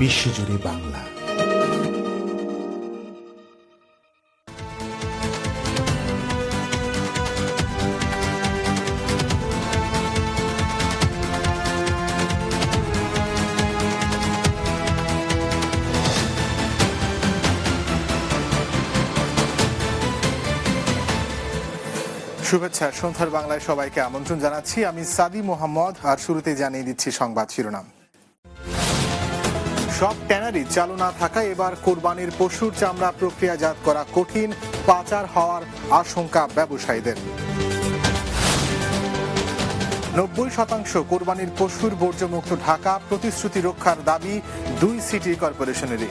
বিশ্বজুড়ে বাংলা। শুভেচ্ছা, সন্ধ্যার বাংলায় সবাইকে আমন্ত্রণ জানাচ্ছি। আমি সাদি মোহাম্মদ, আর শুরুতে জানিয়ে দিচ্ছি সংবাদ শিরোনাম। সব ট্যানারি চালু না থাকায় এবার কোরবানির পশুর চামড়া প্রক্রিয়াজাত করা কঠিন, পাচার হওয়ার আশঙ্কা ব্যবসায়ীদের। নব্বই শতাংশ কোরবানির পশুর বর্জ্যমুক্ত ঢাকা প্রতিশ্রুতি রক্ষার দাবি দুই সিটি কর্পোরেশনেরই।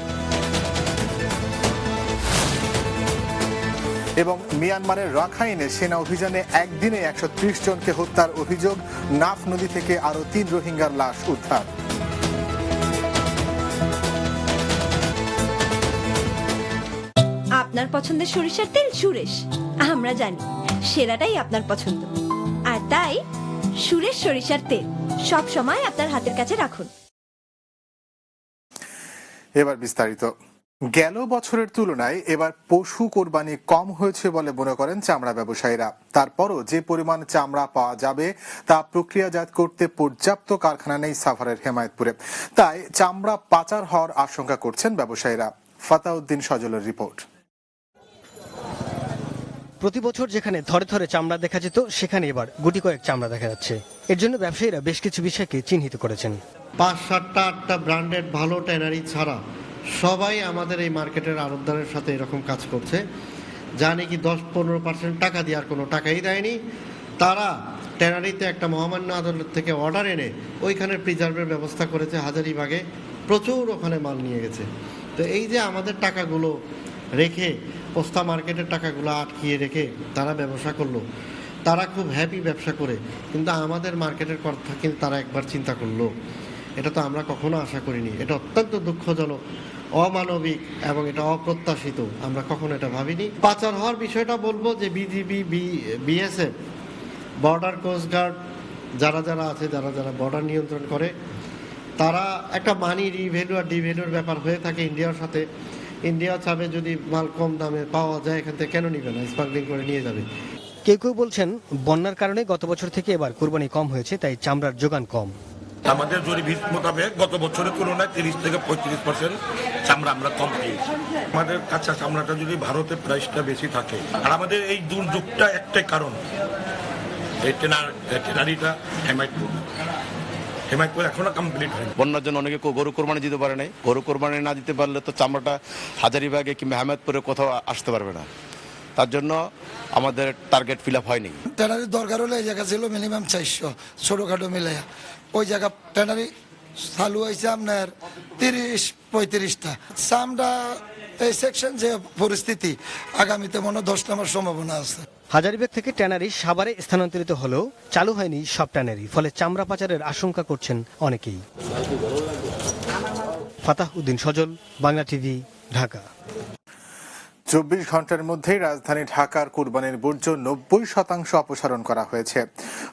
এবং মিয়ানমারের রাখাইনে সেনা অভিযানে একদিনে একশো ত্রিশ জনকে হত্যার অভিযোগ, নাফ নদী থেকে আরও তিন রোহিঙ্গার লাশ উদ্ধার। আপনার পছন্দের সরিষার তেল সুরেশ। আমরা জানি, সেরাটাই আপনার পছন্দ। আর তাই, সুরেশ সরিষার তেল, সব সময় আপনার হাতের কাছে রাখুন। এবার বিস্তারিত। গেল বছরের তুলনায় এবার পশু কোরবানি কম হয়েছে বলে মনে করেন চামড়া ব্যবসায়ীরা। তারপরও যে পরিমাণ চামড়া পাওয়া যাবে, তা প্রক্রিয়াজাত করতে পর্যাপ্ত কারখানা নেই সাভারের হেমায়তপুরে। তাই চামড়া পাচার হওয়ার আশঙ্কা করছেন ব্যবসায়ীরা। ফাতাউদ্দিন সজলের রিপোর্ট। প্রতি বছর যেখানে ধরে ধরে চামড়া দেখা যেত, সেখানে এবার গুটি কয়েক চামড়া দেখা যাচ্ছে। এর জন্য ব্যবসায়ীরা বেশ কিছু বিষয়কে চিহ্নিত করেছেন। পাঁচ সাতটা আটটা ব্র্যান্ডেড ভালো ট্যানারি ছাড়া সবাই আমাদের এই মার্কেটের আড়তদারের সাথে এরকম কাজ করছে। যা নাকি দশ পনেরো পার্সেন্ট টাকা দিয়ে আর কোনো টাকাই দেয়নি। তারা ট্যানারিতে একটা মহামান্য আদালত থেকে অর্ডার এনে ওইখানে প্রিজার্ভের ব্যবস্থা করেছে হাজারিবাগে প্রচুর ওখানে মাল নিয়ে গেছে। তো এই যে আমাদের টাকাগুলো রেখে পোস্তা মার্কেটের টাকাগুলো আটকিয়ে রেখে তারা ব্যবসা করল। তারা খুব হ্যাপি ব্যবসা করে, কিন্তু আমাদের মার্কেটের কথা কিন্তু তারা একবার চিন্তা করল। এটা তো আমরা কখনো আশা করিনি। এটা অত্যন্ত দুঃখজনক, অমানবিক এবং এটা অপ্রত্যাশিত। আমরা কখনো এটা ভাবিনি। পাচার হওয়ার বিষয়টা বলব যে বিজিবি বিএসএফ বর্ডার কোস্টগার্ড যারা যারা আছে, যারা যারা বর্ডার নিয়ন্ত্রণ করে, তারা একটা মানি রিভ্যালু আর ডিভ্যালুর ব্যাপার হয়ে থাকে ইন্ডিয়ার সাথে। ইন্ডিয়া চাবে যদি মাল কম দামে পাওয়া যায় এখান থেকে কেন নিবে না? স্মাগলিং করে নিয়ে যাবে। কেউ কেউ বলছেন বন্যার কারণে গত বছর থেকে এবার কোরবানি কম হয়েছে তাই চামড়ার যোগান কম। আমাদের জরিপ মোতাবেক গত বছরের তুলনায় তিরিশ থেকে পঁয়ত্রিশ পার্সেন্ট চামড়া আমরা কম পেয়েছি। আমাদের কাঁচা চামড়াটা যদি ভারতের প্রাইসটা বেশি থাকে আর আমাদের এই দুর্যোগটা একটাই কারণ এই টেনার টেনারিটা হেমায়তপুর হেমায়তপুর এখনও কমপ্লিট হয়নি। বন্যার জন্য অনেকে গরু কোরবানি দিতে পারে নাই। গরু কোরবানি না দিতে পারলে তো চামড়াটা হাজারিবাগে কিংবা হামায়তপুরে কোথাও আসতে পারবে না। তার জন্য আমাদের টার্গেট ফিল আপ হয়নি। ট্যানারির দরকার হলে এই জায়গা ছিল মিনিমাম চারশো ছোটোখাটো মিলাইয়া। ওই জায়গা ট্যানারি চালু হয়েছে আপনার তিরিশ পঁয়ত্রিশটা। সামটা এই সেকশন যে পরিস্থিতি আগামীতে মনে হয় দশ নম্বর সম্ভাবনা আছে। হাজারিবাগ থেকে ট্যানারি সাভারে স্থানান্তরিত হলেও চালু হয়নি সব ট্যানারি, ফলে চামড়া পাচারের আশঙ্কা করছেন অনেকেই। ফাতাহ উদ্দিন সজল, বাংলা টিভি, ঢাকা। চব্বিশ ঘণ্টার মধ্যেই রাজধানী ঢাকার কুরবানির বর্জ্য নব্বই শতাংশ অপসারণ করা হয়েছে।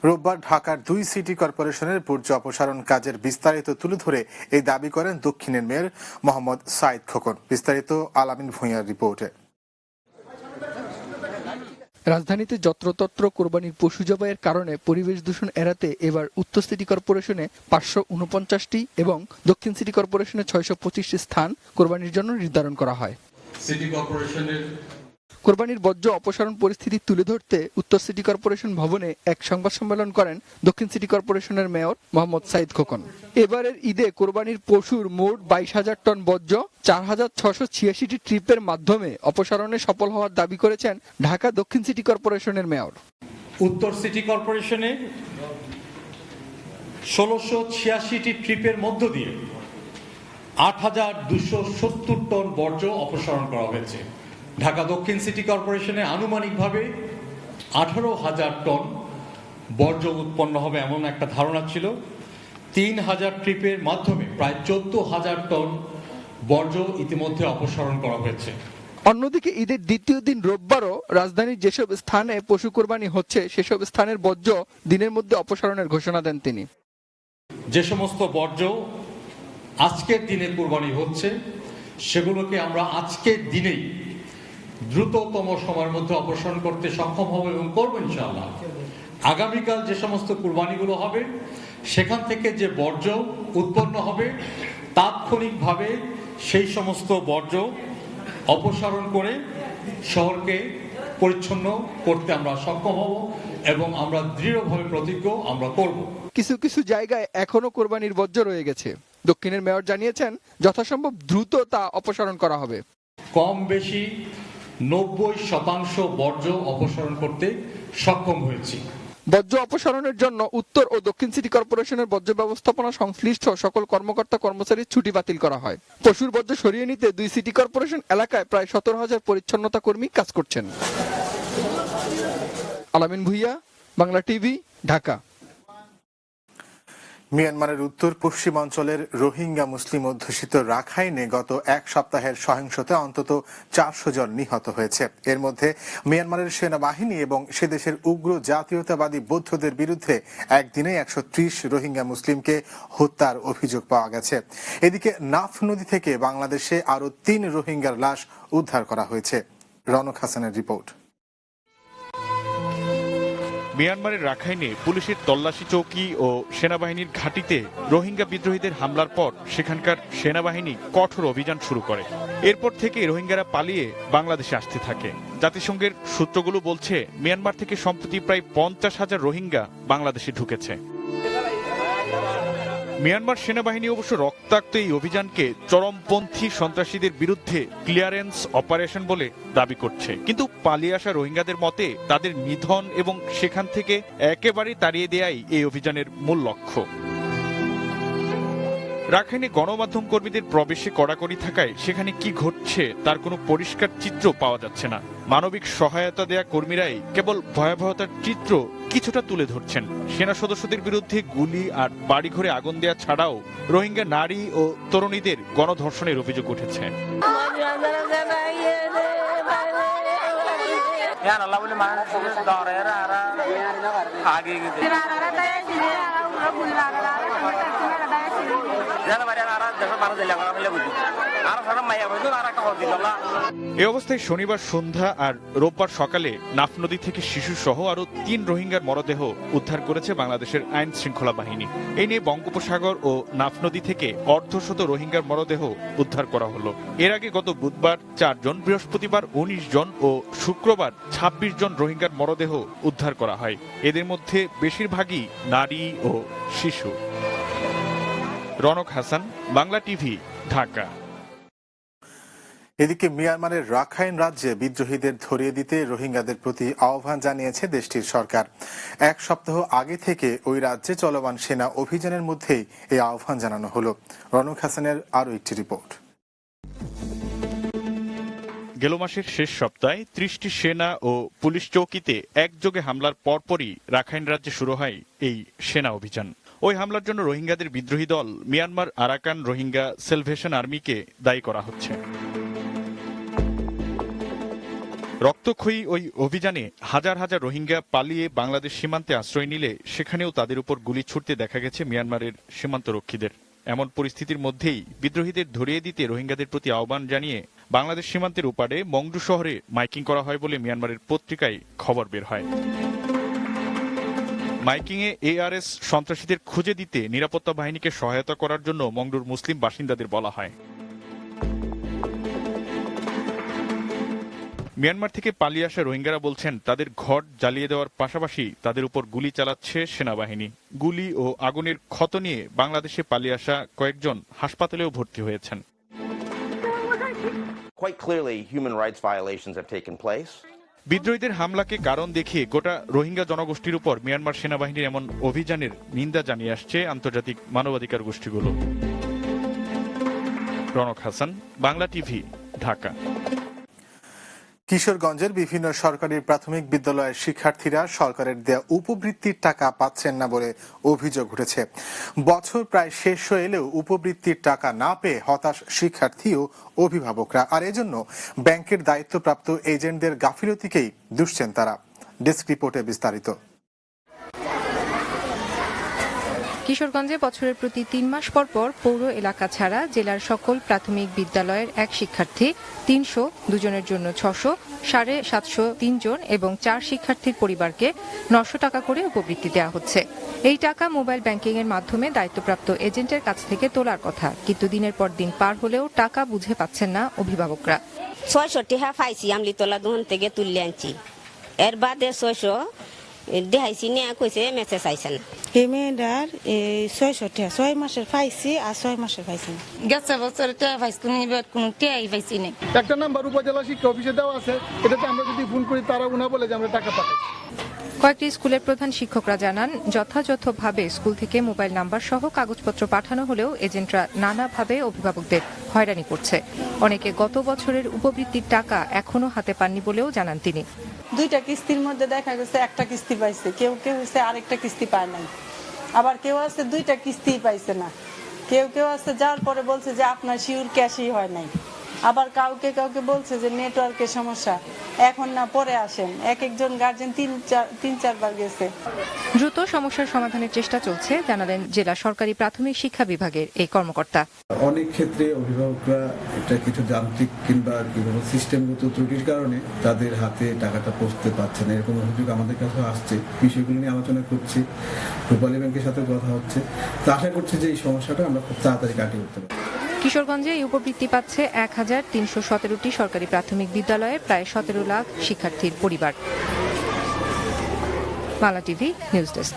রোববার ঢাকার দুই সিটি কর্পোরেশনের বর্জ্য অপসারণ কাজের বিস্তারিত তুলে ধরে এই দাবি করেন দক্ষিণের মেয়র মোহাম্মদ সাইদ খোকন। বিস্তারিত আলামিন ভূঁইয়ার রিপোর্টে। রাজধানীতে যত্রতত্র কোরবানির পশু জবাইয়ের কারণে পরিবেশ দূষণ এড়াতে এবার উত্তর সিটি কর্পোরেশনে পাঁচশো উনপঞ্চাশটি এবং দক্ষিণ সিটি কর্পোরেশনে ছয়শো পঁচিশটি স্থান কোরবানির জন্য নির্ধারণ করা হয়। সিটি কর্পোরেশনের কোরবানির বর্জ্য অপসারণ পরিস্থিতি তুলে ধরতে উত্তর সিটি কর্পোরেশন ভবনে এক সংবাদ সম্মেলন করেন দক্ষিণ সিটি কর্পোরেশনের মেয়র মোহাম্মদ সাইদ খোকন। এবারের ঈদে কোরবানির পশুর মোট বাইশ হাজার টন বর্জ্য, চার হাজার ছশো ছিয়াশিটি ট্রিপের মাধ্যমে অপসারণে সফল হওয়ার দাবি করেছেন ঢাকা দক্ষিণ সিটি কর্পোরেশনের মেয়র। উত্তর সিটি কর্পোরেশনে ষোলোশো ছিয়াশিটি ট্রিপের মধ্য দিয়ে আট হাজার দুশো সত্তর টন বর্জ্য অপসারণ করা হয়েছে। ঢাকা দক্ষিণ সিটি কর্পোরেশনে আনুমানিকভাবে আঠারো হাজার টন বর্জ্য উৎপন্ন হবে এমন একটা ধারণা ছিল। তিন হাজার ট্রিপের মাধ্যমে প্রায় চোদ্দ হাজার টন বর্জ্য ইতিমধ্যে অপসারণ করা হয়েছে। অন্যদিকে ঈদের দ্বিতীয় দিন রোববারও রাজধানীর যেসব স্থানে পশু কোরবানি হচ্ছে সেসব স্থানের বর্জ্য দিনের মধ্যে অপসারণের ঘোষণা দেন তিনি। যে সমস্ত বর্জ্য আজকের দিনে কোরবানি হচ্ছে সেগুলোকে আমরা আজকের দিনেই দ্রুততম সময়ের মধ্যে অপসারণ করতে সক্ষম হব এবং করব ইনশাআল্লাহ। আগামীকাল যে সমস্ত কুরবানিগুলো হবে সেখান থেকে যে বর্জ্য উৎপন্ন হবে তাৎক্ষণিকভাবে সেই সমস্ত বর্জ্য অপসারণ করে শহরকে পরিচ্ছন্ন করতে আমরা সক্ষম হব এবং আমরা দৃঢ়ভাবে প্রতিজ্ঞ আমরা করব। কিছু কিছু জায়গায় এখনও কোরবানির বর্জ্য রয়ে গেছে। দক্ষিণের মেয়র জানিয়েছেন যথাসম্ভব দ্রুত তা অপসারণ করা হবে। কম বেশি নব্বই শতাংশ বর্জ্য অপসারণ করতে সক্ষম হয়েছি। বর্জ্য অপসারণের জন্য উত্তর ও দক্ষিণ সিটি কর্পোরেশনের বর্জ্য ব্যবস্থাপনা সংশ্লিষ্ট সকল কর্মকর্তা কর্মচারীর ছুটি বাতিল করা হয়। পশুর বর্জ্য সরিয়ে নিতে দুই সিটি কর্পোরেশন এলাকায় প্রায় সতেরো হাজার পরিচ্ছন্নতা কর্মী কাজ করছেন। আলামিন ভুইয়া, বাংলা টিভি, ঢাকা। মিয়ানমারের উত্তর পশ্চিমাঞ্চলের রোহিঙ্গা মুসলিম অধ্যুষিত রাখাইনে গত এক সপ্তাহের সহিংসতা অন্তত চারশো জন নিহত হয়েছে। এর মধ্যে মিয়ানমারের সেনাবাহিনী এবং সে দেশের উগ্র জাতীয়তাবাদী বৌদ্ধদের বিরুদ্ধে একদিনে একশো ত্রিশ রোহিঙ্গা মুসলিমকে হত্যার অভিযোগ পাওয়া গেছে। এদিকে নাফ নদী থেকে বাংলাদেশে আরও তিন রোহিঙ্গার লাশ উদ্ধার করা হয়েছে। রনক হাসানের রিপোর্ট। মিয়ানমারের রাখাইনে পুলিশের তল্লাশি চৌকি ও সেনাবাহিনীর ঘাঁটিতে রোহিঙ্গা বিদ্রোহীদের হামলার পর সেখানকার সেনাবাহিনী কঠোর অভিযান শুরু করে। এরপর থেকে রোহিঙ্গারা পালিয়ে বাংলাদেশে আসতে থাকে। জাতিসংঘের সূত্রগুলো বলছে, মিয়ানমার থেকে সম্প্রতি প্রায় পঞ্চাশ হাজার রোহিঙ্গা বাংলাদেশে ঢুকেছে। মিয়ানমার সেনাবাহিনী অবশ্য রক্তাক্ত এই অভিযানকে চরমপন্থী সন্ত্রাসীদের বিরুদ্ধে ক্লিয়ারেন্স অপারেশন বলে দাবি করছে। কিন্তু পালিয়ে আসা রোহিঙ্গাদের মতে তাদের নিধন এবং সেখান থেকে একেবারে তাড়িয়ে দেয়াই এই অভিযানের মূল লক্ষ্য। রাখাইনে গণমাধ্যম কর্মীদের প্রবেশে কড়াকড়ি থাকায় সেখানে কি ঘটছে তার কোনো পরিষ্কার চিত্র পাওয়া যাচ্ছে না। মানবিক সহায়তা দেয়া কর্মীরাই কেবল ভয়াবহতার চিত্র কিছুটা তুলে ধরছেন। সেনা সদস্যদের বিরুদ্ধে গুলি আর বাড়িঘরে আগুন দেয়া ছাড়াও রোহিঙ্গা নারী ও তরুণীদের গণধর্ষণের অভিযোগ উঠেছে। এ অবস্থায় শনিবার সন্ধ্যা আর রোববার সকালে নাফ নদী থেকে শিশু সহ আরও তিন রোহিঙ্গার মরদেহ উদ্ধার করেছে বাংলাদেশের আইন শৃঙ্খলা বাহিনী। এই নিয়ে বঙ্গোপসাগর ও নাফ নদী থেকে অর্ধশত রোহিঙ্গার মরদেহ উদ্ধার করা হলো। এর আগে গত বুধবার চারজন, বৃহস্পতিবার উনিশ জন ও শুক্রবার ২৬ জন রোহিঙ্গার মরদেহ উদ্ধার করা হয়। এদের মধ্যে বেশিরভাগই নারী ও শিশু। রনক হাসান বাংলা টিভি ঢাকা। এদিকে মিয়ানমারের রাখাইন রাজ্যে বিদ্রোহীদের ধরিয়ে দিতে রোহিঙ্গাদের প্রতি আহ্বান জানিয়েছে দেশটির সরকার। এক সপ্তাহ আগে থেকে ওই রাজ্যে চলমান সেনা অভিযানের মধ্যেই এই আহ্বান জানানো হলো। রনক হাসানের আরও একটি রিপোর্ট। গেল মাসের শেষ সপ্তাহে ত্রিশটি সেনা ও পুলিশ চৌকিতে একযোগে হামলার পরপরই রাখাইন রাজ্যে শুরু হয় এই সেনা অভিযান। ওই হামলার জন্য রোহিঙ্গাদের বিদ্রোহী দল মিয়ানমার আরাকান রোহিঙ্গা সেলভেশন আর্মিকে দায়ী করা হচ্ছে। রক্তক্ষয়ী ওই অভিযানে হাজার হাজার রোহিঙ্গা পালিয়ে বাংলাদেশ সীমান্তে আশ্রয় নিলে সেখানেও তাদের উপর গুলি ছুটতে দেখা গেছে মিয়ানমারের সীমান্তরক্ষীদের। এমন পরিস্থিতির মধ্যেই বিদ্রোহীদের ধরিয়ে দিতে রোহিঙ্গাদের প্রতি আহ্বান জানিয়ে বাংলাদেশ সীমান্তের উপারে মংডু শহরে মাইকিং করা হয় বলে মিয়ানমারের পত্রিকায় খবর বের হয়। মাইকিংয়ে এআরএস সন্ত্রাসীদের খুঁজে দিতে নিরাপত্তা বাহিনীকে সহায়তা করার জন্য মংডুর মুসলিম বাসিন্দাদের বলা হয়। মিয়ানমার থেকে পালিয়ে আসা রোহিঙ্গারা বলছেন, তাদের ঘর জ্বালিয়ে দেওয়ার পাশাপাশি তাদের উপর গুলি চালাচ্ছে সেনাবাহিনী। গুলি ও আগুনের ক্ষত নিয়ে বাংলাদেশে পালিয়ে আসা কয়েকজন হাসপাতালেও ভর্তি হয়েছেন. বিদ্রোহীদের হামলাকে কারণ দেখিয়ে গোটা রোহিঙ্গা জনগোষ্ঠীর উপর মিয়ানমার সেনাবাহিনীর এমন অভিযানের নিন্দা জানিয়ে আসছে আন্তর্জাতিক মানবাধিকার গোষ্ঠীগুলো। রনক হাসান, বাংলা টিভি, ঢাকা। কিশোরগঞ্জের বিভিন্ন সরকারি প্রাথমিক বিদ্যালয়ের শিক্ষার্থীরা সরকারের দেয়া উপবৃত্তির টাকা পাচ্ছেন না বলে অভিযোগ উঠেছে। বছর প্রায় শেষ হয়ে এলেও উপবৃত্তির টাকা না পেয়ে হতাশ শিক্ষার্থী ও অভিভাবকরা। আর এজন্য ব্যাংকের দায়িত্বপ্রাপ্ত এজেন্টদের গাফিলতিকেই দুষছেন তারা ডেস্ক রিপোর্টে বিস্তারিত। কিশোরগঞ্জে বছরের প্রতি তিন মাস পর পর পৌর এলাকা ছাড়া জেলার সকল প্রাথমিক বিদ্যালয়ের এক শিক্ষার্থী তিনশো, দুজনের জন্য ছশো, সাড়ে সাতশো তিনজন এবং চার শিক্ষার্থীর পরিবারকে নশো টাকা করে উপবৃত্তি দেওয়া হচ্ছে। এই টাকা মোবাইল ব্যাংকিং এর মাধ্যমে দায়িত্বপ্রাপ্ত এজেন্টের কাছ থেকে তোলার কথা, কিন্তু দিনের পর দিন পার হলেও টাকা বুঝে পাচ্ছেন না অভিভাবকরা। ছয়শো টিহা পাইছি, আমলি তোলা দোকান থেকে তুললে আনছি। এর বাদে ছয়শো দেখাইছি নিয়ে কইছে মেসেজ আইছে না। এই মেয়েটার ছয়শো টাকা ছয় মাসের পাইছি আর ছয় মাসের পাইছি না। গেছে বছর টিয়া পাইছি কোনো এবার কোনো টিয়াই পাইছি না একটা নাম্বার উপজেলা শিক্ষা অফিসে দেওয়া আছে এটাতে আমরা যদি ফোন করি তারা উনা বলে যে আমরা টাকা পাঠাই। কয়েকটি স্কুলের প্রধান শিক্ষকরা জানান যথাযথভাবে স্কুল থেকে মোবাইল নাম্বার সহ কাগজপত্র পাঠানো হলেও এজেন্টরা নানাভাবে অভিভাবকদের হয়রানি করছে। অনেকে গত বছরের উপবৃত্তির টাকা এখনও হাতে পাননি বলেও জানান তিনি। দুইটা কিস্তির মধ্যে দেখা গেছে একটা কিস্তি পাইছে। কেউ কেউ হচ্ছে আরেকটা কিস্তি পায় নাই। আবার কেউ আছে দুইটা কিস্তি পাইছে না। কেউ কেউ আছে যাওয়ার পরে বলছে যে আপনার শিওর ক্যাশই হয় নাই। আবার কাউকে কাউকে বলছে যে নেটওয়ার্কের সমস্যা। এখন না পরে আসেন। এক একজন গার্জেন তিন চার তিন চারবার গেছে। দ্রুত সমস্যার সমাধানের চেষ্টা চলছে জানালেন জেলা সরকারি প্রাথমিক শিক্ষা বিভাগের এই কর্মকর্তা। অনেক ক্ষেত্রে অভিভাবকরা এটা কিছু যান্ত্রিক কিংবা কি বলব সিস্টেমগত ত্রুটির কারণে তাদের হাতে টাকাটা পৌঁছতে পারছে না। এরকম অভিযোগ আমাদের কাছেও আসছে। বিষয়গুলো নিয়ে আলোচনা করছি। রূপালী ব্যাংকের সাথে কথা হচ্ছে। তো আশা করছি যে এই সমস্যাটা আমরা খুব তাড়াতাড়ি কাটিয়ে উঠতে পারব। কিশোরগঞ্জে এই উপবৃত্তি পাচ্ছে এক হাজার তিনশো সতেরোটি সরকারি প্রাথমিক বিদ্যালয়ের প্রায় সতেরো লাখ শিক্ষার্থীর পরিবার। TV, news desk.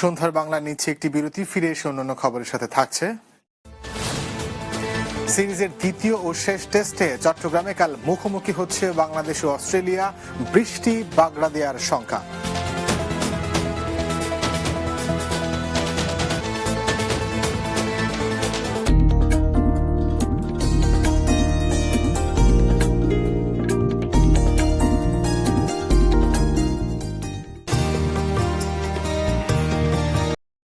সন্ধ্যার বাংলা নিচ্ছে একটি বিরতি, ফিরে এসে অন্যান্য খবরের সাথে থাকছে। সিরিজের দ্বিতীয় ও শেষ টেস্টে চট্টগ্রামে কাল মুখোমুখি হচ্ছে বাংলাদেশ ও অস্ট্রেলিয়া, বৃষ্টি বাগড়া দেওয়ার শঙ্কা।